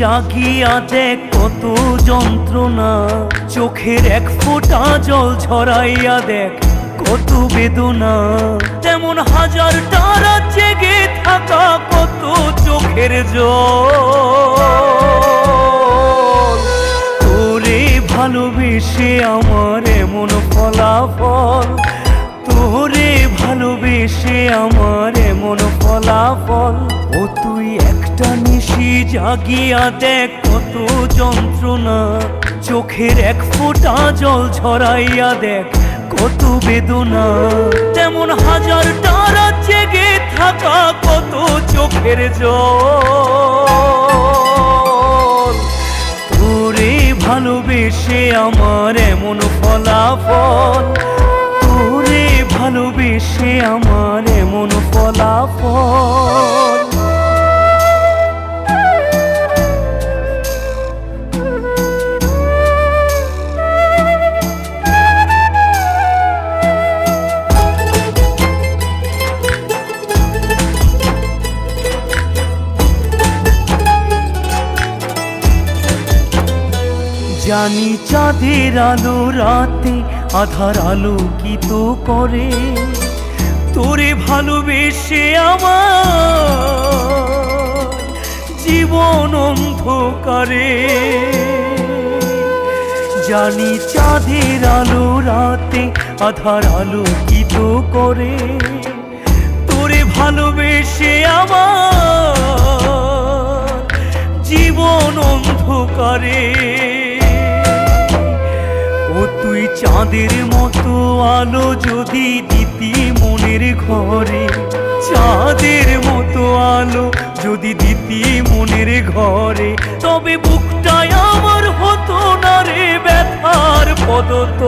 জাগিয়া দেখ কত যন্ত্রণা, চোখের এক ফোঁটা জল ছড়াইয়া দেখ কত বেদনা। তেমন হাজার তারা জেগে থাকা কত চোখের জল। তোরে ভালোবেসে আমার এমন ফলাফল, তোরে ভালোবেসে আমার এমন ফলাফল। ও তুই একটা নিশি জাগিয়া দেখ কত যন্ত্রণা। চোখের এক ফোঁটা জল ছড়াইয়া দেখ কত বেদনা। তেমন হাজার তারা জেগে থাকা কত চোখের জল। তোরে ভালোবেসে আমার এমন ফলাফল। তোরে ভালোবেসে আমার এমন ফলাফল জানি চাঁদের আলো রাতে আধার আলোকিত করে। তোরে ভালোবেসে আমার জীবন অন্ধকারে। জানি চাঁদের আলো রাতে আধার আলোকিত করে। তোরে ভালোবেসে আমার জীবন অন্ধকারে। ও তুই চাঁদের মতো আলো যদি দিতি মনের ঘরে। চাঁদের মতো আলো যদি দিতি মনের ঘরে। তবে বুকটাই আমার হতো না রে ব্যথার পদত।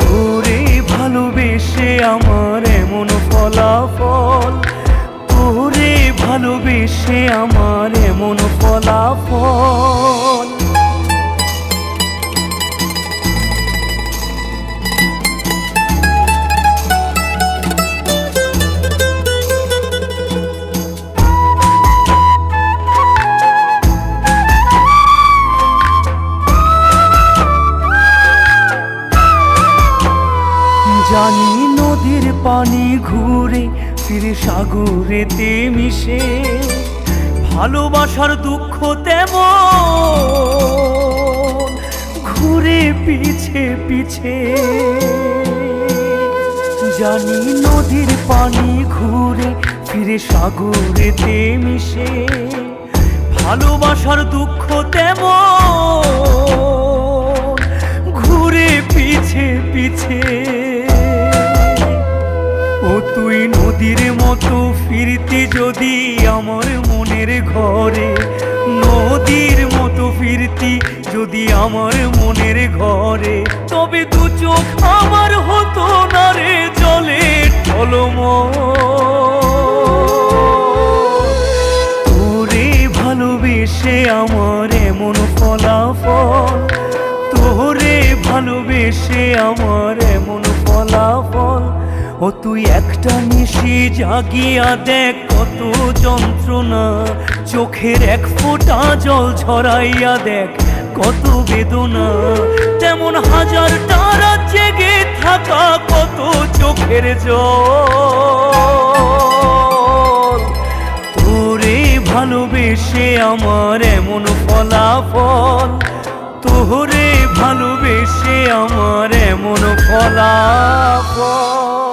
তোরে ভালোবেসে আমার এমন ফলাফল। তোরে ভালোবেসে আমার এমন ফলাফল। জানি নদীর পানি ঘুরে ফিরে সাগরেতে মিশে। ভালোবাসার দুঃখ তেমন ঘুরে পিছে পিছে। জানি নদীর পানি ঘুরে ফিরে সাগরেতে মিশে। ভালোবাসার দুঃখ তেমন ফিরতি যদি আমার মনের ঘরে, নদীর মতো ফিরতি যদি আমার মনের ঘরে, তবে দু চোখ আমার হতো না রে জলে টলম তোরে ভালোবেসে আমার এমন ফলাফল, তোরে ভালোবেসে আমার এমন ও তুই একটা নিশি জাগিয়া দেখ কত যন্ত্রণা। চোখের এক ফোঁটা জল ছড়াইয়া দেখ কত বেদনা। তেমন হাজার তারা জেগে থাকা কত চোখের জল। তোরে ভালোবেসে আমার এমন ফলাফল। তোরে ভালোবেসে আমার এমন ফলাফল।